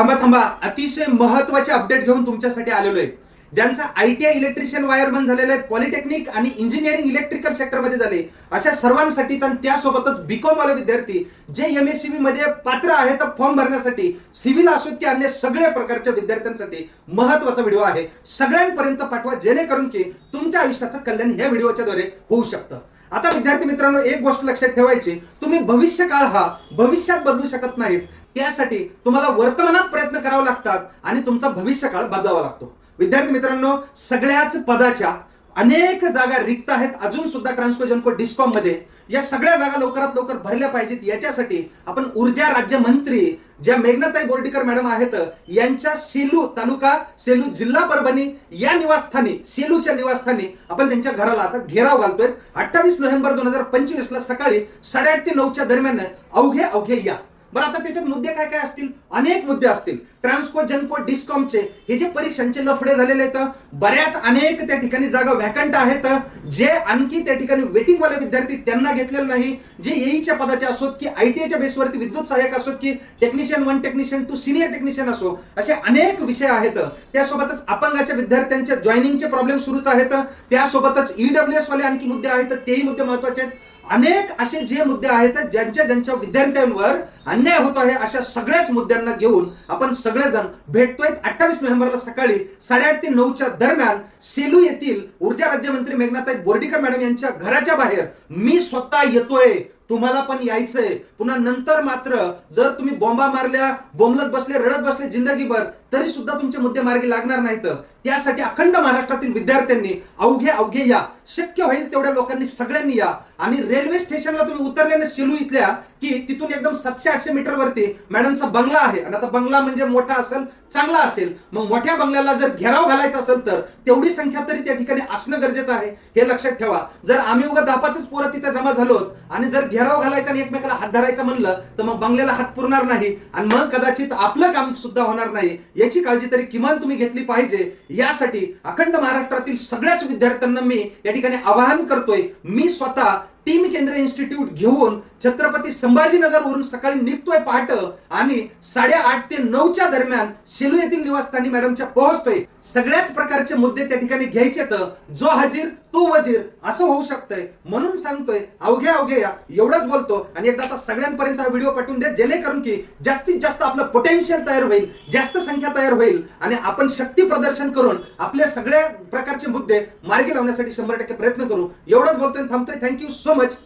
थांबा थांबा. अतिशय महत्त्वाचे अपडेट घेऊन तुमच्यासाठी आलेलो आहे. ज्यांचा I T I electrician wireman झालेलं आहे पॉलिटेक्निक आणि इंजिनिअरिंग इलेक्ट्रिकल सेक्टरमध्ये झाले. अशा सर्वांसाठीच आणि त्यासोबतच बीकॉम वाले विद्यार्थी जे एम एस सी बी मध्ये पात्र आहेत फॉर्म भरण्यासाठी सिव्हिल असोत की अन्य सगळ्या प्रकारच्या विद्यार्थ्यांसाठी महत्त्वाचा व्हिडिओ आहे. सगळ्यांपर्यंत पाठवा जेणेकरून की तुमच्या आयुष्याचं कल्याण ह्या व्हिडिओच्या द्वारे होऊ शकतं. आता विद्यार्थी मित्रांनो एक गोष्ट लक्षात ठेवायची. तुम्ही भविष्य काळ हा भविष्यात बदलू शकत नाहीत. त्यासाठी तुम्हाला वर्तमानात प्रयत्न करावे लागतात आणि तुमचा भविष्य काळ बदलावा लागतो. विद्यार्थी मित्रांनो सगळ्याच पदाच्या अनेक जागा रिक्त आहेत. अजून सुद्धा ट्रान्सको जनको डिस्कॉममध्ये. या सगळ्या जागा लवकरात लवकर भरल्या पाहिजेत. याच्यासाठी आपण ऊर्जा राज्यमंत्री ज्या मेघनाताई बोर्डीकर मॅडम आहेत यांच्या सेलू तालुका सेलू जिल्हा परभणी या निवासस्थानी सेलूच्या निवासस्थानी आपण त्यांच्या घराला आता घेराव घालतोय. अठ्ठावीस नोव्हेंबर दोन हजार पंचवीस ला सकाळी साडेआठ ते नऊच्या दरम्यान अवघे अवघे या. बरं आता त्याच्यात मुद्दे काय काय असतील? अनेक मुद्दे असतील. ट्रान्सको जनको डिस्कॉमचे हे जे परीक्षांचे लफडे झालेले आहेत बऱ्याच अनेक त्या ठिकाणी जागा व्हॅकंट आहेत जे आणखी त्या ठिकाणी वेटिंग वाले विद्यार्थी त्यांना घेतलेलं नाही. जे एईच्या पदाचे असोत की आयटीआयच्या बेसवरती विद्युत सहाय्यक असोत की technician one technician two senior technician असो असे अनेक विषय आहेत. त्यासोबतच अपंगाच्या विद्यार्थ्यांच्या जॉईनिंगचे प्रॉब्लेम सुरूच आहेत. त्यासोबतच ईडब्ल्यू एस वाले आणखी मुद्दे आहेत तेही मुद्दे महत्त्वाचे आहेत. अनेक असे जे मुद्दे आहेत ज्यांच्या ज्यांच्या विद्यार्थ्यांवर अन्याय होत आहे अशा सगळ्याच मुद्द्यांना घेऊन आपण सगळेजण भेटतोय. अठ्ठावीस नोव्हेंबरला सकाळी साडेआठ ते नऊच्या दरम्यान सेलू येथील ऊर्जा राज्यमंत्री मेघनाथाई बोर्डीकर मॅडम यांच्या घराच्या बाहेर मी स्वतः येतोय. तुम्हाला पण यायचंय. पुन्हा नंतर मात्र जर तुम्ही बॉम्बा मारल्या बोंबलत बसले रडत बसले जिंदगीभर तरी सुद्धा तुमचे मुद्दे मार्गी लागणार नाहीत. त्यासाठी अखंड महाराष्ट्रातील विद्यार्थ्यांनी अवघे अवघे या. शक्य होईल तेवढ्या लोकांनी सगळ्यांनी या. आणि रेल्वे स्टेशनला तुम्ही उतरले ना सेलू इथल्या की तिथून एकदम सातशे आठशे मीटर वरती मॅडमचा बंगला आहे. आणि आता बंगला म्हणजे मोठा असेल चांगला असेल. मग मोठ्या बंगल्याला जर घेराव घालायचा असेल तर तेवढी संख्या तरी त्या ठिकाणी असणं गरजेचं आहे हे लक्षात ठेवा. जर आम्ही उगा दापाचंच पोरं तिथे जमा झालो आणि जर घेराव घालायचा आणि एकमेकाला हात धरायचं म्हणलं तर मग बंगल्याला हात पुरणार नाही आणि मग कदाचित आपलं काम सुद्धा होणार नाही. याची काळजी तरी किमान तुम्ही घेतली पाहिजे. यासाठी अखंड महाराष्ट्रातील सगळ्याच विद्यार्थ्यांना मी या ठिकाणी आवाहन करतोय. मी स्वतः टीम केंद्र इन्स्टिट्यूट घेऊन छत्रपती संभाजीनगर वरून सकाळी निघतोय पहाट आणि साडेआठ ते नऊच्या दरम्यान सेलू येथील निवासस्थानी मॅडमच्या पोहोचतोय. सगळ्याच प्रकारचे मुद्दे त्या ठिकाणी घ्यायचे तर जो हजीर तू वजीर असं होऊ शकतंय. म्हणून सांगतोय अवघ्या अवघ्या या. एवढंच बोलतो आणि एकदा आता सगळ्यांपर्यंत हा व्हिडिओ पाठवून द्या जेणेकरून की जास्तीत जास्त आपलं पोटेन्शियल तयार होईल जास्त संख्या तयार होईल आणि आपण शक्ती प्रदर्शन करून आपल्या सगळ्या प्रकारचे मुद्दे मार्गी लावण्यासाठी शंभर टक्के प्रयत्न करू. एवढंच बोलतोय थांबतोय. Thank you so much